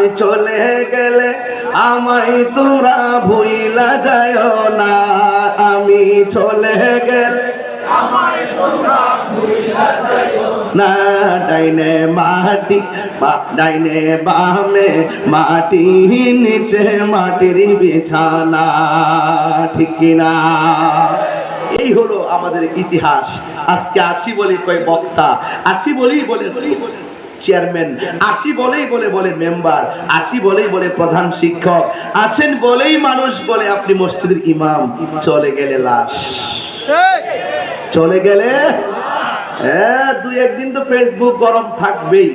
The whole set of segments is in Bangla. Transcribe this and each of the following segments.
আমি চলে গেলে আমায় তোমরা ভুইলা যায় না। আমি চলে গেলে না। ডাইনে মাটি ডাইনে বামে মাটি, নিচে মাটির বিছানা। ঠিক কিনা এই হলো আমাদের ইতিহাস। আজকে আছি বলে কয় বক্তা। আছি বলেই বলে চেয়ারম্যান আছি বলেই বলে বলে মেম্বার আছি বলেই বলে প্রধান শিক্ষক। আছেন বলেই মানুষ বলে আপনি মসজিদের ইমাম। চলে গেলে লাশ। চলে গেলে? হ্যাঁ দুই একদিন তো ফেসবুক গরম থাকবেই।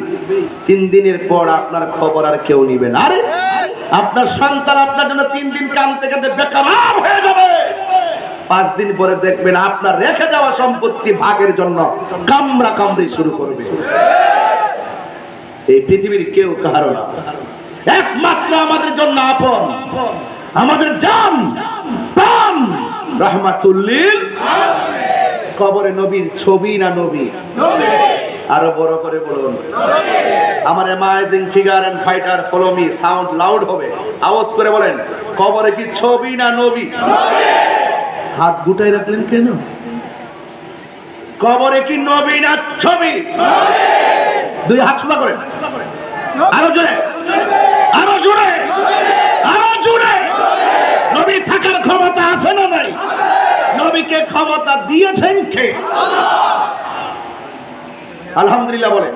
তিন দিনের পর আপনার খবর আর কেউ নিবে না। আরে, আপনার সন্তান আপনার জন্য তিন দিন কানতে কানতে বেকার হয়ে যাবে। পাঁচ দিন পরে দেখবেন আপনার রেখে যাওয়া সম্পত্তি ভাগের জন্য কামরা কামড়ি শুরু করবে। এই পৃথিবীর কেউ কারও না। একমাত্র আমাদের জন্য আপন। আমাদের জান, প্রাণ। রহমাতুল্লিল। কবরে নবীর ছবি না নবী? আরও বড় করে বলুন। আমার amazing figure and fighter follow me sound loud হবে। আওয়াজ করে বলেন, কবরে কি ছবি না নবী? হাত গুটাই রাখলেন কেন? কবরে কি নবী না ছবি? দুই হাত সোজা করেন আরও জোরে। আরও জোরে। আরও জোরে। নবী থাকার ক্ষমতা আছে না নাই? নবীকে ক্ষমতা দিয়েছেন কে? আলহামদুলিল্লাহ বলে।